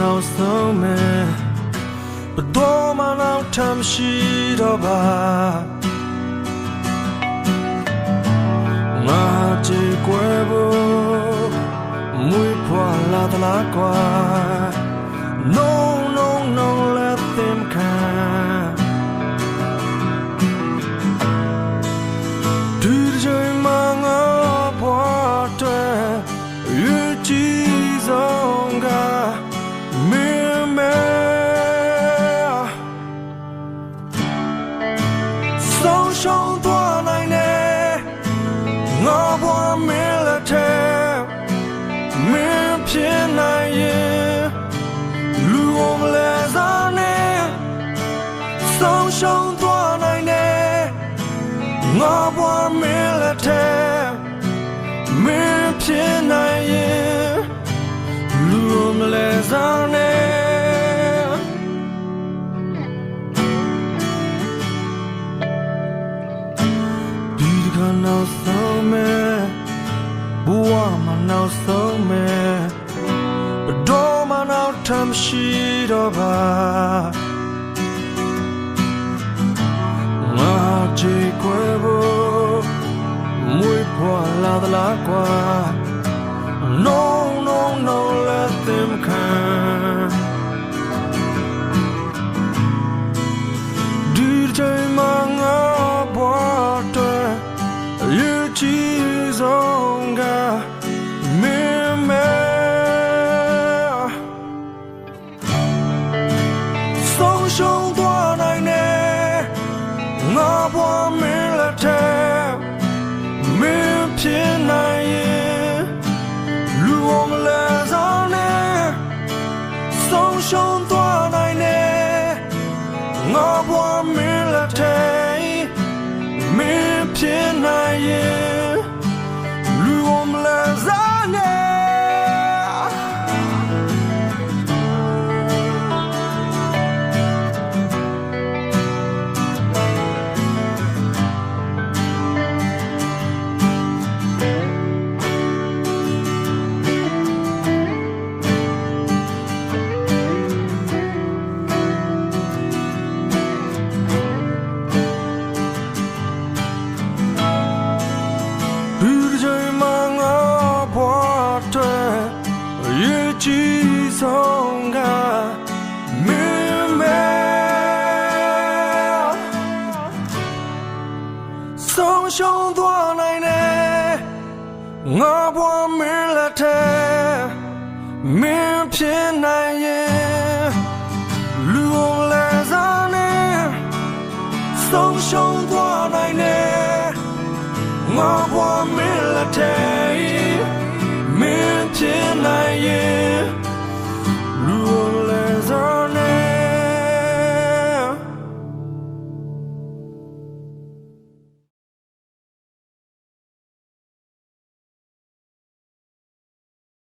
နောက်ဆုံးမယ်ဘတော်မှနောက်ထမရှိတော့ပါငါကြည်ကွယ်ဖို့မွေးဖွာလာတလားကွာ No no no let them come ဒီကြိမ်မှာငါဘွားတဲ့ရည်ကြည် ရှုံးသွားနိုင်တယ်ငါဘွားမင်းလက်ထဲမင်းဖြစ်နိုင်ရင်လူအောင်လဲစားနေဆုံးရှုံးသွားနိုင်တယ်ငါဘွားမင်းလက်ထဲမင်းဖြစ်နိုင်ရင်လူမလဲ နောက်ဆုံးမဲ့ဘဝမှာနောက်ဆုံးမဲ့ဘယ်တော့မှနောက်ထမ်းရှိတော့ပါငါကြည်ခွဲဖို့မွေးဖွာလာသလားကွာ No no no ည်ဆုံး ကြီးဆုံးကမင်းမဲဆုံးရှုံးသွားနိုင်တယ်ငါဘွားမင်းလက်ထဲမင်းဖြစ်နိုင်ရင်လူအောင်လဲစားနေဆုံးရှုံးသွားနိုင်တယ်ငါဘွားမင်းလက်ထဲ 醒来也。